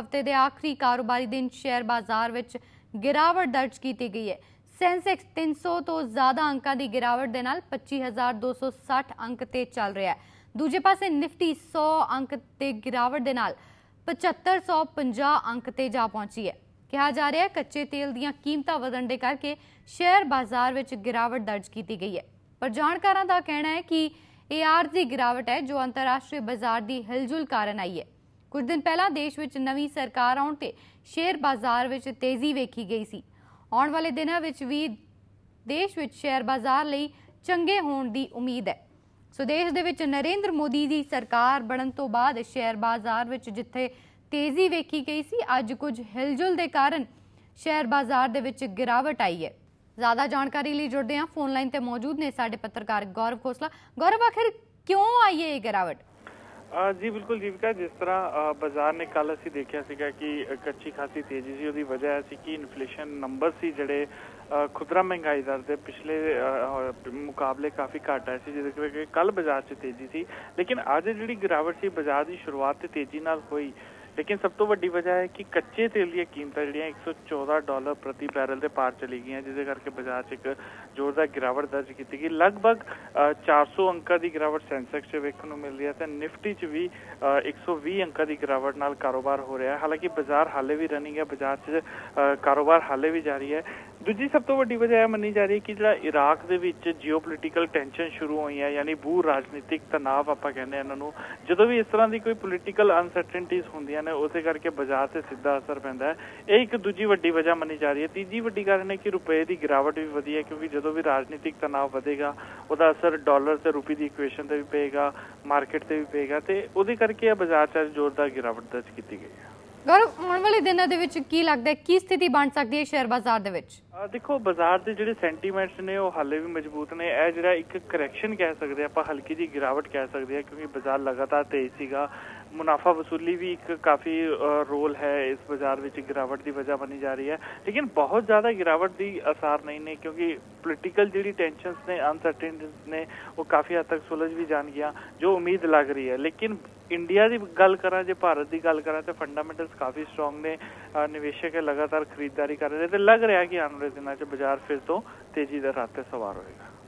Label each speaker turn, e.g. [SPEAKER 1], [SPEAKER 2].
[SPEAKER 1] ਹਫ਼ਤੇ ਦੇ ਆਖਰੀ ਕਾਰੋਬਾਰੀ ਦਿਨ ਸ਼ੇਅਰ ਬਾਜ਼ਾਰ ਵਿੱਚ ਗਿਰਾਵਟ ਦਰਜ ਕੀਤੀ ਗਈ ਹੈ। ਸੈਂਸੈਕਸ 300 ਤੋਂ ਜ਼ਿਆਦਾ ਅੰਕਾਂ ਦੀ ਗਿਰਾਵਟ ਦੇ ਨਾਲ 25260 ਅੰਕ ਤੇ ਚੱਲ ਰਿਹਾ ਹੈ। ਦੂਜੇ ਪਾਸੇ ਨਿਫਟੀ 100 ਅੰਕ ਤੇ ਗਿਰਾਵਟ ਦੇ ਨਾਲ 7550 ਅੰਕ ਤੇ ਜਾ ਪਹੁੰਚੀ ਹੈ। ਕਿਹਾ ਜਾ ਰਿਹਾ ਹੈ ਕੱਚੇ ਤੇਲ ਦੀਆਂ ਕੀਮਤਾਂ ਵਧਣ ਦੇ ਕਰਕੇ ਸ਼ੇਅਰ ਬਾਜ਼ਾਰ ਵਿੱਚ ਗਿਰਾਵਟ ਦਰਜ ਕੀਤੀ ਗਈ ਹੈ। ਪਰ ਜਾਣਕਾਰਾਂ ਦਾ ਕਹਿਣਾ ਹੈ ਕਿ ਇਹ ਦੀ ਗਿਰਾਵਟ ਹੈ ਜੋ ਅੰਤਰਰਾਸ਼ਟਰੀ ਬਾਜ਼ਾਰ ਦੀ ਹਿਲਜੁਲ ਕਾਰਨ ਆਈ ਹੈ। ਕੁਝ ਦਿਨ ਪਹਿਲਾਂ ਦੇਸ਼ ਵਿੱਚ ਨਵੀਂ ਸਰਕਾਰ ਆਉਣ ਤੇ ਸ਼ੇਅਰ ਬਾਜ਼ਾਰ ਵਿੱਚ ਤੇਜ਼ੀ ਵੇਖੀ ਗਈ ਸੀ। ਆਉਣ ਵਾਲੇ ਦਿਨਾਂ ਵਿੱਚ ਵੀ ਦੇਸ਼ ਵਿੱਚ ਸ਼ੇਅਰ ਬਾਜ਼ਾਰ ਲਈ ਚੰਗੇ ਹੋਣ ਦੀ ਉਮੀਦ ਹੈ। ਸੋ ਦੇਸ਼ ਦੇ ਵਿੱਚ ਨਰਿੰਦਰ ਮੋਦੀ ਦੀ ਸਰਕਾਰ ਬਣਨ ਤੋਂ ਬਾਅਦ ਸ਼ੇਅਰ ਬਾਜ਼ਾਰ ਵਿੱਚ ਜਿੱਥੇ ਤੇਜ਼ੀ ਵੇਖੀ ਗਈ ਸੀ, ਅੱਜ ਕੁਝ ਹਿਲਜੁਲ ਦੇ ਕਾਰਨ ਸ਼ੇਅਰ ਬਾਜ਼ਾਰ ਦੇ ਵਿੱਚ ਗਿਰਾਵਟ ਆਈ ਹੈ। ਜ਼ਿਆਦਾ ਜਾਣਕਾਰੀ ਲਈ ਜੁੜਦੇ ਹਾਂ। ਫੋਨ ਲਾਈਨ ਤੇ ਮੌਜੂਦ ਨੇ ਸਾਡੇ ਪੱਤਰਕਾਰ ਗੌਰਵ ਖੋਸਲਾ। ਗੌਰਵ, ਆਖਿਰ ਕਿਉਂ ਆਈ ਹੈ ਇਹ ਗਿਰਾਵਟ?
[SPEAKER 2] ਜੀ, ਬਿਲਕੁਲ ਦੀਪਿਕਾ ਜਿਸ ਤਰ੍ਹਾਂ ਬਾਜ਼ਾਰ ਨੇ ਕੱਲ ਅਸੀਂ ਦੇਖਿਆ ਸੀਗਾ ਕਿ ਕੱਚੀ ਖਾਸੀ ਤੇਜ਼ੀ ਸੀ, ਉਹਦੀ ਵਜ੍ਹਾ ਇਹ ਸੀ ਕਿ ਇਨਫਲੇਸ਼ਨ ਨੰਬਰ ਸੀ ਜਿਹੜੇ ਖੁਦਰਾ ਮਹਿੰਗਾਈ ਦਰ ਦੇ ਪਿਛਲੇ ਮੁਕਾਬਲੇ ਕਾਫੀ ਘੱਟ ਆਏ ਸੀ, ਜਿਹਦੇ ਕਰਕੇ ਕੱਲ ਬਾਜ਼ਾਰ 'ਚ ਤੇਜ਼ੀ ਸੀ। ਲੇਕਿਨ ਅੱਜ ਜਿਹੜੀ ਗਿਰਾਵਟ ਸੀ, ਬਾਜ਼ਾਰ ਦੀ ਸ਼ੁਰੂਆਤ ਤੇ ਤੇਜ਼ੀ ਨਾਲ ਹੋਈ ਲੇਕਿਨ ਸਭ ਤੋਂ ਵੱਡੀ ਵਜ੍ਹਾ ਹੈ ਕਿ ਕੱਚੇ ਤੇਲ ਦੀਆਂ ਕੀਮਤਾਂ ਜਿਹੜੀਆਂ 114 ਡਾਲਰ ਪ੍ਰਤੀ ਬੈਰਲ ਦੇ ਪਾਰ ਚਲੀ ਗਈਆਂ ਜਿਹਦੇ ਕਰਕੇ ਬਾਜ਼ਾਰ 'ਚ ਇੱਕ ਜ਼ੋਰਦਾਰ ਗਿਰਾਵਟ ਦਰਜ ਕੀਤੀ ਗਈ। ਲਗਭਗ ਅ, 400 ਅੰਕਾਂ ਦੀ ਗਿਰਾਵਟ ਸੈਂਸੈਕਸ 'ਚ ਵੇਖਣ ਨੂੰ ਮਿਲ ਰਹੀ ਹੈ ਤੇ ਨਿਫਟੀ 'ਚ ਵੀ ਅ, 120 ਅੰਕਾਂ ਦੀ ਗਿਰਾਵਟ ਨਾਲ ਕਾਰੋਬਾਰ ਹੋ ਰਿਹਾ ਹੈ। ਹਾਲਾਂਕਿ ਬਾਜ਼ਾਰ ਹਾਲੇ ਵੀ ਰਨਿੰਗ ਹੈ ਬਾਜ਼ਾਰ 'ਚ ਕਾਰੋਬਾਰ ਹਾਲੇ ਵੀ ਜਾਰੀ ਹੈ। ਦੂਜੀ ਸਭ ਤੋਂ ਵੱਡੀ ਵਜ੍ਹਾ ਇਹ ਮੰਨੀ ਜਾ ਰਹੀ ਹੈ ਕਿ ਜਿਹੜਾ ਇਰਾਕ ਦੇ ਵਿੱਚ ਜੀਓਪੋਲਿਟੀਕਲ ਟੈਂਸ਼ਨ ਸ਼ੁਰੂ ਹੋਈ ਹੈ ਯਾਨੀ ਭੂ ਰਾਜਨੀਤਿਕ ਤਣਾਅ ਆਪਾਂ ਕਹਿੰਦੇ ਆ ਇਹਨਾਂ ਨੂੰ, ਜਦੋਂ ਵੀ ਇਸ ਤਰ੍ਹਾਂ ਦੀ ਕੋਈ ਪੋਲਿਟੀਕਲ ਅਨਸਰਟਨਟੀਜ਼ ਹੁੰਦੀਆਂ ਨੇ, ਉਸੇ ਕਰਕੇ ਬਾਜ਼ਾਰ ਤੇ ਸਿੱਧਾ ਅਸਰ ਪੈਂਦਾ ਹੈ। ਇਹ ਇੱਕ ਦੂਜੀ ਵੱਡੀ ਵਜ੍ਹਾ ਮੰਨੀ ਜਾ ਰਹੀ ਹੈ। ਤੀਜੀ ਵੱਡੀ ਕਾਰਨ ਹੈ ਕਿ ਰੁਪਏ ਦੀ ਗਿਰਾਵਟ ਵੀ ਵਧੀ ਹੈ, ਕਿਉਂਕਿ ਜਦੋਂ ਵੀ ਰਾਜਨੀਤਿਕ ਤਣਾਅ ਵਧੇਗਾ, ਉਹਦਾ ਅਸਰ ਡਾਲਰ ਤੇ ਰੁਪਏ ਦੀ ਇਕੁਏਸ਼ਨ ਤੇ ਵੀ ਪਏਗਾ ਮਾਰਕੀਟ ਤੇ ਵੀ ਪਏਗਾ ਤੇ ਉਹਦੇ ਕਰਕੇ ਇਹ ਬਾਜ਼ਾਰ 'ਚ ਜ਼ੋਰਦਾਰ ਗਿਰਾਵਟ ਦਰਜ ਕੀਤੀ ਗਈ ਹੈ।
[SPEAKER 1] ਗੌਰਵ ਆਉਣ ਵਾਲੇ ਦਿਨਾਂ ਦੇ ਵਿੱਚ ਕੀ ਲੱਗਦਾ ਹੈ? ਕੀ ਸਥਿਤੀ ਬਣ ਸਕਦੀ ਹੈ ਸ਼ੇਅਰ ਬਾਜ਼ਾਰ ਦੇ ਵਿੱਚ?
[SPEAKER 2] ਦੇਖੋ, ਬਾਜ਼ਾਰ ਦੇ ਜਿਹੜੇ ਸੈਂਟੀਮੈਂਟਸ ਨੇ, ਉਹ ਹਾਲੇ ਵੀ ਮਜ਼ਬੂਤ ਨੇ। ਇਹ ਜਿਹੜਾ ਇੱਕ ਕਰੈਕਸ਼ਨ ਕਹਿ ਸਕਦੇ ਆਪਾਂ ਹਲਕੀ ਜੀ ਗਿਰਾਵਟ ਕਹਿ ਸਕਦੇ ਹਾਂ ਕਿਉਂਕਿ ਬਾਜ਼ਾਰ ਲਗਾਤਾਰ ਤੇਜ਼ ਸੀਗਾ। ਮੁਨਾਫਾ ਵਸੂਲੀ ਵੀ ਇੱਕ ਕਾਫੀ ਰੋਲ ਹੈ ਇਸ ਬਾਜ਼ਾਰ ਵਿੱਚ ਗਿਰਾਵਟ ਦੀ ਵਜ੍ਹਾ ਬਣੀ ਜਾ ਰਹੀ ਹੈ। ਲੇਕਿਨ ਬਹੁਤ ਜ਼ਿਆਦਾ ਗਿਰਾਵਟ ਦੀ ਅਸਾਰ ਨਹੀਂ ਨੇ ਕਿਉਂਕਿ ਪੋਲੀਟੀਕਲ ਜਿਹੜੀ ਟੈਨਸ਼ਨਸ ਨੇ ਅਨਸਰਟਨਟੀਜ਼ ਨੇ ਉਹ ਕਾਫੀ ਹੱਦ ਤੱਕ ਸੁਲਝ ਵੀ ਜਾਣਗੀਆਂ ਜੋ ਉਮੀਦ ਲੱਗ ਰਹੀ ਹੈ। ਲੇਕਿਨ ਇੰਡੀਆ ਦੀ ਗੱਲ ਕਰਾਂ ਜੇ ਭਾਰਤ ਦੀ ਗੱਲ ਕਰਾਂ ਤੇ ਫੰਡਾਮੈਂਟਲਸ ਕਾਫੀ ਸਟਰੋਂਗ ਨੇ। ਅ, ਨਿਵੇਸ਼ਕ ਲਗਾਤਾਰ ਖਰੀਦਦਾਰੀ ਕਰ ਰਹੇ ਤੇ ਲੱਗ ਰਿਹਾ ਕਿ ਆਉਣ ਵਾਲੇ ਦਿਨਾਂ 'ਚ ਬਾਜ਼ਾਰ ਫਿਰ ਤੋਂ ਤੇਜ਼ੀ ਦੇ ਰਾਹ ਤੇ ਸਵਾਰ ਹੋਏਗਾ।